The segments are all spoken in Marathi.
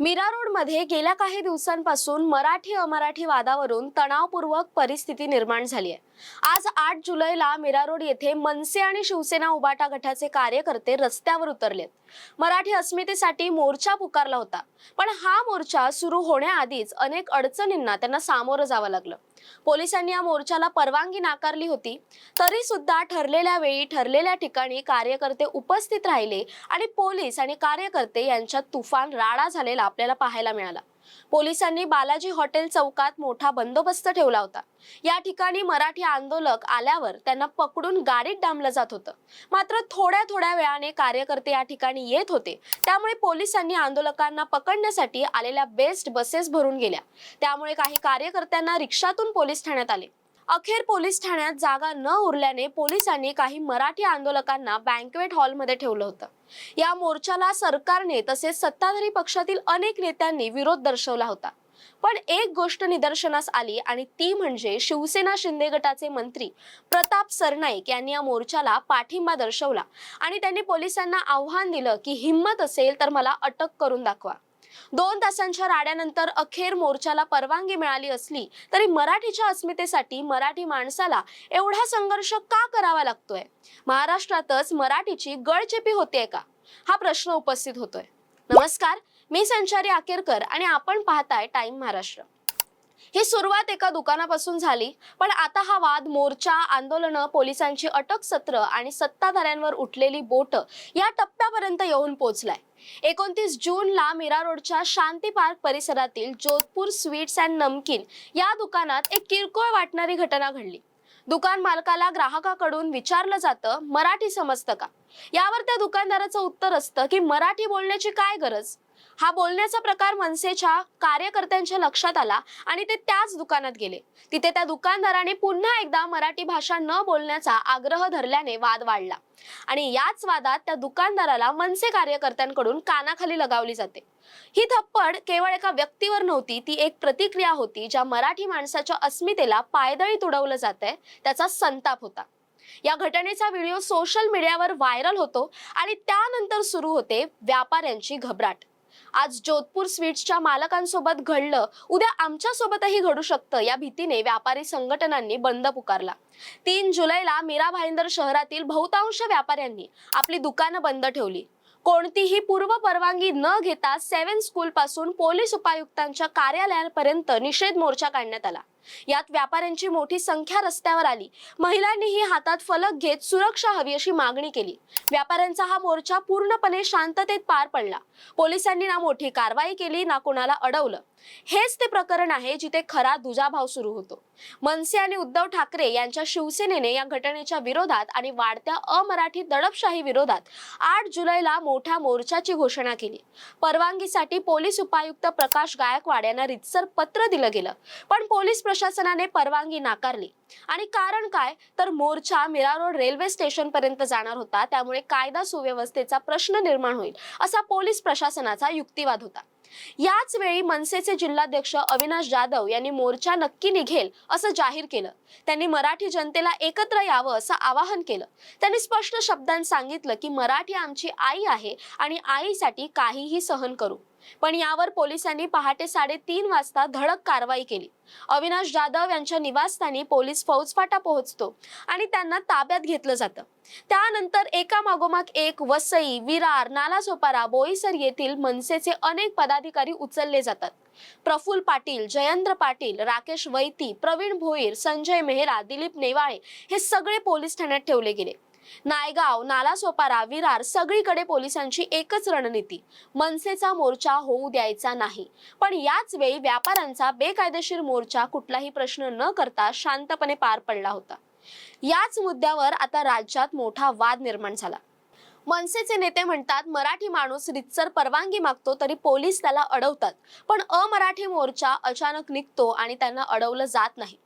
मीरा रोडमध्ये गेल्या काही दिवसांपासून मराठी अमराठी वादावरून तणावपूर्वक परिस्थिती निर्माण झाली आहे. आज आठ जुलैला मीरा रोड येथे मनसे आणि शिवसेना उबाटा गटाचे कार्यकर्ते रस्त्यावर उतरलेत. मराठी अस्मितेसाठी मोर्चा पुकारला होता पण हा मोर्चा सुरू होण्याआधीच अनेक अडचणींना त्यांना सामोरं जावं लागलं. पोलिसांनी या मोर्चाला परवानगी नाकारली होती तरी सुद्धा ठरलेल्या वेळी ठरलेल्या ठिकाणी कार्यकर्ते उपस्थित राहिले आणि पोलीस आणि कार्यकर्ते यांच्यात तुफान राडा झालेला आपल्याला पाहायला मिळाला. पोलिसांनी बालाजी हॉटेल चौकात मोठा बंदोबस्त ठेवला होता. या ठिकाणी मराठी आंदोलक आल्यावर त्यांना पकडून गाडीत डांबलं जात होतं. मात्र थोड्या थोड्या वेळाने कार्यकर्ते या ठिकाणी येत होते. त्यामुळे पोलिसांनी आंदोलकांना पकडण्यासाठी आलेल्या बेस्ट बसेस भरून गेल्या. त्यामुळे काही कार्यकर्त्यांना रिक्षातून पोलीस ठाण्यात आले. अखेर पोलीस ठाण्यात जागा न उरल्याने पोलिसांनी काही मराठी आंदोलकांना बँकवेट हॉलमध्ये ठेवलं होतं. या मोर्चाला सरकारने तसेच सत्ताधारी पक्षातील अनेक नेत्यांनी विरोध दर्शवला होता. पण एक गोष्ट निदर्शनास आली आणि ती म्हणजे शिवसेना शिंदे गटाचे मंत्री प्रताप सरनाईक यांनी या मोर्चाला पाठिंबा दर्शवला आणि त्यांनी पोलिसांना आव्हान दिलं की हिंमत असेल तर मला अटक करून दाखवा. दोन तासांच्या राड्यानंतर अखेर मोर्चाला परवानगी मिळाली असली तरी मराठीच्या अस्मितेसाठी मराठी माणसाला एवढा संघर्ष का करावा लागतोय? महाराष्ट्रातच मराठीची गळचेपी होतीये का? हा प्रश्न उपस्थित होतोय. नमस्कार मी संचारी आकेरकर आणि आपण पाहताय टाइम महाराष्ट्र. ही सुरुवात एका दुकानापासून झाली पण आता हा वाद मोर्चा आंदोलनं पोलिसांची अटक सत्र आणि सत्ताधाऱ्यांवर उठलेली बोट या टप्प्यापर्यंत येऊन पोहोचलाय एकोणतीस जूनला मीरा रोडच्या शांती पार्क परिसरातील जोधपूर स्वीट्स अँड नमकीन या दुकानात एक किरकोळ वाटणारी घटना घडली. दुकान मालकाला ग्राहकाकडून विचारलं जातं मराठी समजतं का? यावर त्या दुकानदाराचं उत्तर असतं की मराठी बोलण्याची काय गरज? हा बोलण्याचा प्रकार मनसेच्या कार्यकर्त्यांच्या लक्षात आला आणि ते त्याच दुकानात गेले. तिथे त्या दुकानदाराने पुन्हा एकदा मराठी भाषा न बोलण्याचा आग्रह धरल्याने वाद वाढला. आणि याच वादात त्या दुकानदाराला मनसे कार्यकर्त्यांकडून कानाखाली लगावली जाते. ही थप्पड केवळ एका व्यक्तीवर नव्हती ती एक प्रतिक्रिया होती ज्या मराठी माणसाच्या अस्मितेला पायदळी तुडवलं जात आहे त्याचा संताप होता. या घटनेचा व्हिडिओ सोशल मीडियावर व्हायरल होतो आणि त्यानंतर सुरू होते व्यापाऱ्यांची घबराट. आज जोधपूर स्वीट्सच्या मालकांसोबत घडलं उद्या आमच्यासोबतही घडू शकतं या भीतीने व्यापारी संघटनांनी बंद पुकारला. तीन जुलैला मीरा भाईंदर शहरातील बहुतांश व्यापाऱ्यांनी आपली दुकानं बंद ठेवली. कोणतीही पूर्व परवानगी न घेता सेव्हन स्कूल पासून पोलीस उपायुक्तांच्या कार्यालयापर्यंत निषेध मोर्चा काढण्यात आला. यात व्यापाऱ्यांची मोठी संख्या रस्त्यावर आली. महिलांनीही हातात फलक घेत सुरक्षा हवी अशी मागणी केली. व्यापाऱ्यांचा हा मोर्चा पूर्णपणे शांततेत पार पडला. पोलिसांनी ना मोठी कारवाई केली ना कोणाला अडवलं. हेच ते प्रकरण आहे जिथे खरा दुजाभाव सुरू होतो. मनसे आणि उद्धव ठाकरे यांच्या शिवसेनेने या घटनेच्या विरोधात आणि वाढत्या अमराठी दडपशाही विरोधात आठ जुलैला मोठ्या मोर्चाची घोषणा केली. परवानगीसाठी पोलीस उपायुक्त प्रकाश गायकवाड यांना रितसर पत्र दिलं गेलं. पण पोलीस प्रशासनाने परवानगी नाकारली. आणि कारण काय? तर मोर्चा मीरा रोड रेल्वे स्टेशन पर्यंत जाणार होता. त्यामुळे कायदा सुव्यवस्थेचा प्रश्न निर्माण होईल असा पोलीस प्रशासनाचा युक्तिवाद होता. याच वेळी मनसेचे जिल्हाध्यक्ष अविनाश जाधव यांनी मोर्चा नक्की निघेल असं जाहीर केलं. त्यांनी मराठी जनतेला एकत्र यावं असं आवाहन केलं. त्यांनी स्पष्ट शब्दांत सांगितलं की मराठी आमची आई आहे आणि आईसाठी काहीही सहन करू. पण यावर पोलिसांनी पहाटे साडेतीन वाजता धडक कारवाई केली. अविनाश जाधव यांच्या निवासस्थानी पोलीस फौजफाटा पोहोचतो आणि त्यांना ताब्यात घेतलं जातं. त्यानंतर एका मागोमाग एक वसई विरार नालासोपारा बोईसर येथील मनसेचे अनेक पदाधिकारी उचलले जातात. प्रफुल पाटील जयेंद्र पाटील राकेश वैती प्रवीण भोईर संजय मेहरा दिलीप नेवाळे हे सगळे पोलीस ठाण्यात ठेवले गेले. नायगाव नालासोपारा विरार सगळीकडे पोलिसांची एकच रणनीती मनसेचा मोर्चा होऊ द्यायचा नाही. पण याच वेळी व्यापाऱ्यांचा बेकायदेशीर मोर्चा कुठलाही प्रश्न न करता शांतपणे पार पडला होता. याच मुद्द्यावर आता राज्यात मोठा वाद निर्माण झाला. मनसेचे नेते म्हणतात मराठी माणूस रितसर परवानगी मागतो तरी पोलीस त्याला अडवतात. पण अमराठी मोर्चा अचानक निघतो आणि त्यांना अडवलं जात नाही.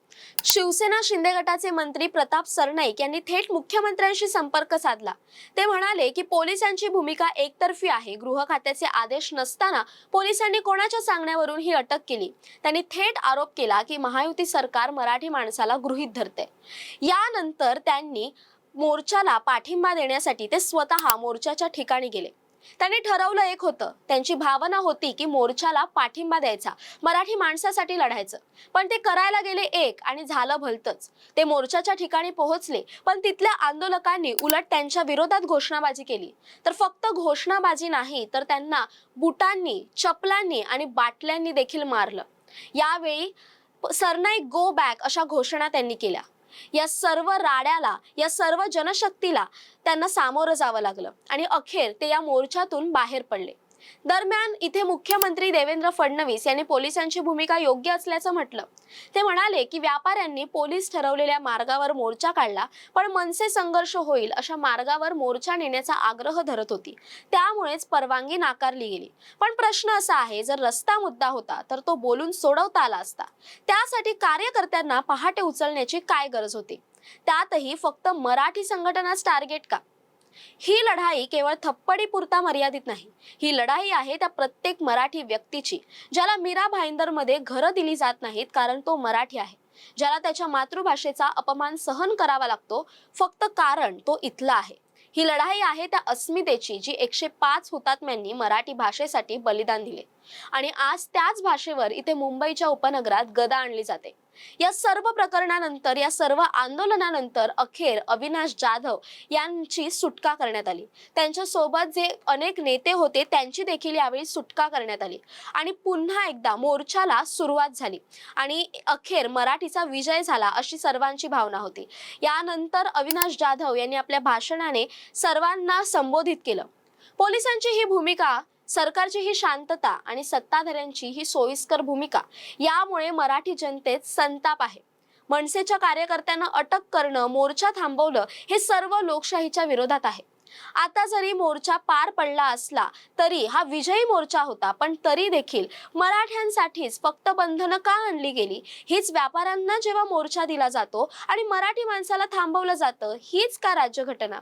शिवसेना शिंदे गटाचे मंत्री प्रताप सरनाईक यांनी थेट मुख्यमंत्र्यांशी संपर्क साधला. ते म्हणाले की पोलिसांची भूमिका एकतर्फी आहे. गृह खात्याचे आदेश नसताना पोलिसांनी कोणाच्या सांगण्यावरून ही अटक केली? त्यांनी थेट आरोप केला की महायुती सरकार मराठी माणसाला गृहीत धरते. यानंतर त्यांनी मोर्चाला पाठिंबा देण्यासाठी ते स्वतः मोर्चाच्या ठिकाणी गेले. त्यांनी ठरवलं एक होतं. त्यांची भावना होती की मोर्चाला पाठिंबा द्यायचा मराठी माणसासाठी लढायचं. पण ते करायला गेले एक आणि झालं भलतच. ते मोर्चाच्या ठिकाणी पोहोचले पण तिथल्या आंदोलकांनी उलट त्यांच्या विरोधात घोषणाबाजी केली. तर फक्त घोषणाबाजी नाही तर त्यांना बुटांनी चपलांनी आणि बाटल्यांनी देखील मारलं. यावेळी प- सरनाईक गो बॅक अशा घोषणा त्यांनी केल्या. या सर्व राड्याला या सर्व जनशक्तीला त्यांना सामोरं जावं लागलं. आणि अखेर ते या मोर्चातून बाहेर पडले. दरम्यान इथे मुख्यमंत्री देवेंद्र फडणवीस यांनी पोलिसांची भूमिका योग्य असल्याचं म्हटलं. ते म्हणाले की व्यापाऱ्यांनी पोलीस ठरवलेल्या मार्गावर मोर्चा काढला पण मनसे संघर्ष होईल अशा मार्गावर मोर्चा नेण्याचा आग्रह धरत होती. त्यामुळेच परवानगी नाकारली गेली. पण प्रश्न असा आहे जर रस्ता मुद्दा होता तर तो बोलून सोडवता आला असता. त्यासाठी कार्यकर्त्यांना पहाटे उचलण्याची काय गरज होती? त्यातही फक्त मराठी संघटनाच टार्गेट का? ही लढाई केवळ थप्पडी पुरता मर्यादित नाही. ही लढाई आहे त्या प्रत्येक मराठी व्यक्तीची ज्याला मीरा भाईंदरमध्ये घरं दिली जात नाहीत कारण तो मराठी आहे. ज्याला त्याच्या मातृभाषेचा अपमान सहन करावा लागतो फक्त कारण तो इथला आहे. ही लढाई आहे त्या अस्मितेची जी एकशे पाच हुतात्म्यांनी मराठी भाषेसाठी बलिदान दिले. आणि आज त्याच भाषेवर इथे मुंबईच्या उपनगरात गदा आणली जाते. या सर्व प्रकरणानंतर या सर्व आंदोलनानंतर अखेर अविनाश जाधव यांची सुटका करण्यात आली. त्यांच्यासोबत जे अनेक नेते होते त्यांची देखील यावेळी सुटका करण्यात आली. आणि पुन्हा एकदा मोर्चाला सुरुवात झाली. आणि अखेर मराठीचा विजय झाला अशी सर्वांची भावना होती. यानंतर अविनाश जाधव यांनी आपल्या भाषणाने सर्वांना संबोधित केलं. पोलिसांची ही भूमिका सरकारची ही शांतता आणि सत्ताधाऱ्यांची ही सोयीस्कर भूमिका यामुळे मराठी जनतेत संताप आहे. मनसेच्या कार्यकर्त्यांना अटक करणं मोर्चा थांबवलं हे सर्व लोकशाहीच्या विरोधात आहे. आता जरी मोर्चा पार पडला असला तरी हा विजयी मोर्चा होता पण तरी देखील मराठ्यांसाठीच फक्त बंधनं का आणली गेली? हीच व्यापाऱ्यांना जेव्हा मोर्चा दिला जातो आणि मराठी माणसाला थांबवलं जातं हीच का राज्यघटना?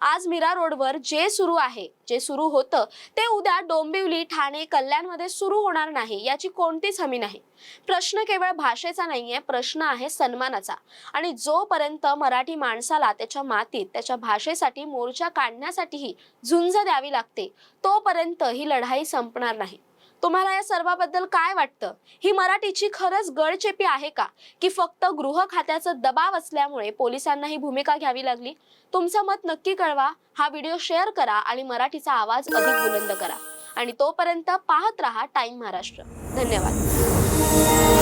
आज मीरा रोडवर जे सुरू आहे जे सुरू होतं ते उद्या डोंबिवली ठाणे कल्याणमध्ये सुरू होणार नाही याची कोणतीच हमी नाही. प्रश्न केवळ भाषेचा नाहीये प्रश्न आहे सन्मानाचा. आणि जोपर्यंत मराठी माणसाला त्याच्या मातीत त्याच्या भाषेसाठी मोर्चा काढण्यासाठीही झुंज द्यावी लागते तोपर्यंत ही लढाई संपणार नाही. तुम्हाला या सर्वाबद्दल काय वाटतं? ही मराठीची खरंच गळचेपी आहे का? की फक्त गृह खात्याचं दबाव असल्यामुळे पोलिसांना ही भूमिका घ्यावी लागली? तुमचं मत नक्की कळवा. हा व्हिडिओ शेअर करा आणि मराठीचा आवाज अधिक बुलंद करा. आणि तोपर्यंत पाहत रहा टाइम महाराष्ट्र. धन्यवाद.